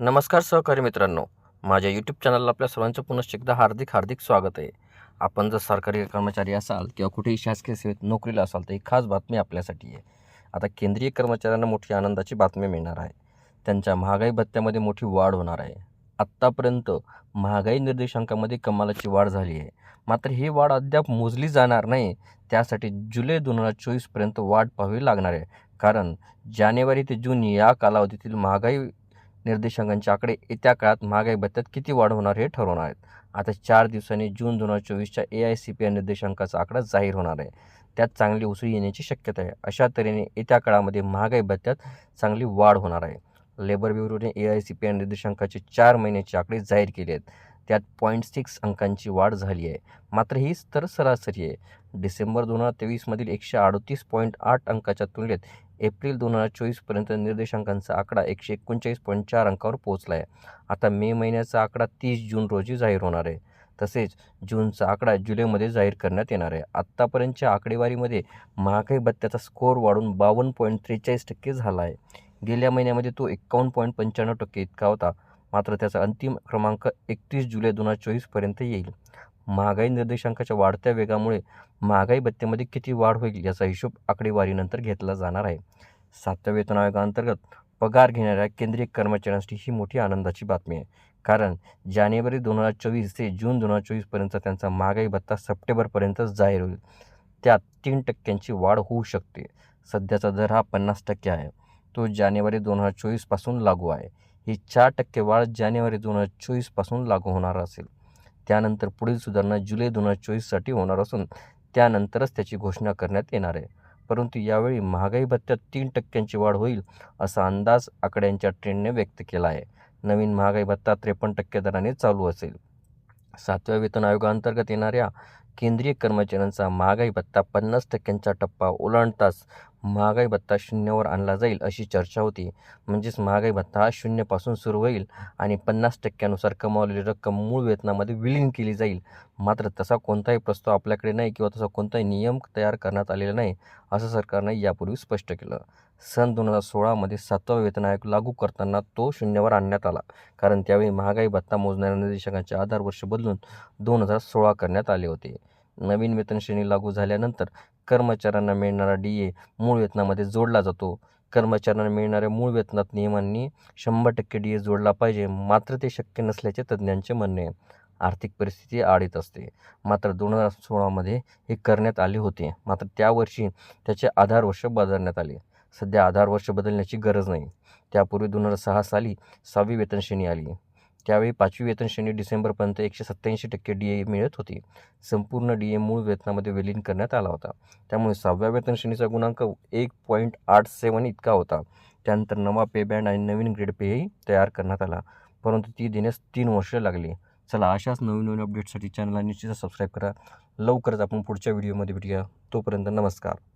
नमस्कार सहकारी मित्रांनो. माझ्या यूट्यूब चॅनलला आपल्या सर्वांचं पुनश्च एकदा हार्दिक हार्दिक स्वागत आहे. आपण जर सरकारी कर्मचारी असाल किंवा कुठेही शासकीय सेवेत नोकरीला असाल तर ही खास बातमी आपल्यासाठी आहे. आता केंद्रीय कर्मचाऱ्यांना मोठी आनंदाची बातमी मिळणार आहे. त्यांच्या महागाई भत्त्यामध्ये मोठी वाढ होणार आहे. आत्तापर्यंत महागाई निर्देशांकामध्ये कमालाची वाढ झाली आहे. मात्र ही वाढ अद्याप मोजली जाणार नाही. त्यासाठी जुलै दोन हजार चोवीसपर्यंत वाढ पाहावी लागणार आहे. कारण जानेवारी ते जून या कालावधीतील महागाई निर्देशांकांचे आकडे येत्या काळात महागाई भत्त्यात किती वाढ होणार हे ठरवणार आहेत. आता चार दिवसांनी जून दोन हजार चोवीसच्या A I C P I निर्देशांकाचा आकडा जाहीर होणार आहे. त्यात चांगली उसळी येण्याची शक्यता आहे. अशा तऱ्हेने येत्या काळामध्ये महागाई भत्त्यात चांगली वाढ होणार आहे. Labour ब्युरोने A I C P I निर्देशांकाचे चार महिन्याचे आकडे जाहीर केले आहेत. त्यात पॉईंट सिक्स अंकांची वाढ झाली आहे. मात्र हीच तर सरासरी आहे. डिसेंबर दोन हजार तेवीसमधील एकशे अडतीस पॉईंट आठ अंकाच्या तुलनेत एप्रिल दोन हजार चोवीसपर्यंत निर्देशांकांचा आकडा एकशे एकोणचाळीस पॉईंट चार अंकावर पोहोचला आहे आता मे महिन्याचा आकडा तीस जून रोजी जाहीर होणार आहे. तसेच जूनचा आकडा जुलैमध्ये जाहीर करण्यात येणार आहे. आत्तापर्यंतच्या आकडेवारीमध्ये महागाई भत्त्याचा स्कोअर वाढून बावन्न पॉईंट त्रेचाळीस टक्के झाला आहे. गेल्या महिन्यामध्ये तो एक्कावन्न पॉईंट पंच्याण्णव टक्के इतका होता. मात्र त्याचा अंतिम क्रमांक एकतीस जुलै दोन हजार चोवीसपर्यंत येईल. महागाई निर्देशांकाच्या वाढत्या वेगामुळे महागाई भत्त्यामध्ये किती वाढ होईल याचा हिशोब आकडेवारीनंतर घेतला जाणार आहे. सातव्या वेतन आयोगाअंतर्गत पगार घेणाऱ्या केंद्रीय कर्मचाऱ्यांसाठी ही मोठी आनंदाची बातमी आहे. कारण जानेवारी दोन हजार चोवीस ते जून दोन हजार चोवीसपर्यंत त्यांचा महागाई भत्ता सप्टेंबरपर्यंत जाहीर होईल. त्यात तीन टक्क्यांची वाढ होऊ शकते. सध्याचा दर हा पन्नास टक्के आहे. तो जानेवारी दोन हजार चोवीसपासून लागू आहे. ही चार टक्के वाढ जानेवारी दोन हजार चोवीसपासून लागू होणार असेल. त्यानंतर पुढील सुधारणा जुलै दोन हजार चोवीससाठी होणार असून त्यानंतरच त्याची घोषणा करण्यात येणार आहे. परंतु यावेळी महागाई भत्त्यात तीन टक्क्यांची वाढ होईल असा अंदाज आकड्यांच्या ट्रेंडने व्यक्त केला आहे. नवीन महागाई भत्ता त्रेपन्न टक्के दराने चालू असेल. सातव्या वेतन आयोगाअंतर्गत येणाऱ्या केंद्रीय कर्मचाऱ्यांचा महागाई भत्ता पन्नास टक्क्यांचा टप्पा ओलांडताच महागाई भत्ता शून्यवर आणला जाईल अशी चर्चा होती. म्हणजेच महागाई भत्ता हा शून्यपासून सुरू होईल आणि पन्नास टक्क्यानुसार कमावलेली रक्कम मूळ वेतनामध्ये विलीन केली जाईल. मात्र तसा कोणताही प्रस्ताव आपल्याकडे नाही किंवा तसा कोणताही नियम तयार करण्यात आलेला नाही असं सरकारने यापूर्वी स्पष्ट केलं. सन दोन हजार सोळामध्ये सातवा वेतन आयोग लागू करताना तो शून्यावर आणण्यात आला कारण त्यावेळी महागाई भत्ता मोजणाऱ्या निर्देशकांचे आधार वर्ष बदलून दोन हजार सोळा करण्यात आले होते. नवीन वेतनश्रेणी लागू झाल्यानंतर कर्मचाऱ्यांना मिळणारा डी ए मूळ वेतनामध्ये जोडला जातो. कर्मचाऱ्यांना मिळणाऱ्या मूळ वेतनात नियमांनी शंभर टक्के डी ए जोडला पाहिजे मात्र ते शक्य नसल्याचे तज्ज्ञांचे म्हणणे. आहे आर्थिक परिस्थिती आडीत असते. मात्र दोन हजार सोळामध्ये हे करण्यात आले होते. मात्र त्यावर्षी त्याचे आधार वर्ष बदलण्यात आले. सध्या आधार वर्ष बदलण्याची गरज नाही. त्यापूर्वी दोन हजार सहा साली सहावी वेतनश्रेणी आली. त्यावेळी पाचवी वेतन श्रेणी डिसेंबरपर्यंत एकशे सत्त्याऐंशी टक्के डी ए मिळत होती. संपूर्ण डी ए मूळ वेतनामध्ये विलीन करण्यात आला होता. त्यामुळे सहाव्या वेतन श्रेणीचा गुणांक एक पॉईंट आठ सेवन इतका होता. त्यानंतर नवा पे बँड आणि नवीन ग्रेड पेही तयार करण्यात आला. परंतु ती देण्यास तीन वर्ष लागली. चला अशाच नवीन नवीन अपडेटसाठी चॅनलला निश्चितच सबस्क्राईब करा. लवकरच आपण पुढच्या व्हिडिओमध्ये भेटूया. तोपर्यंत नमस्कार.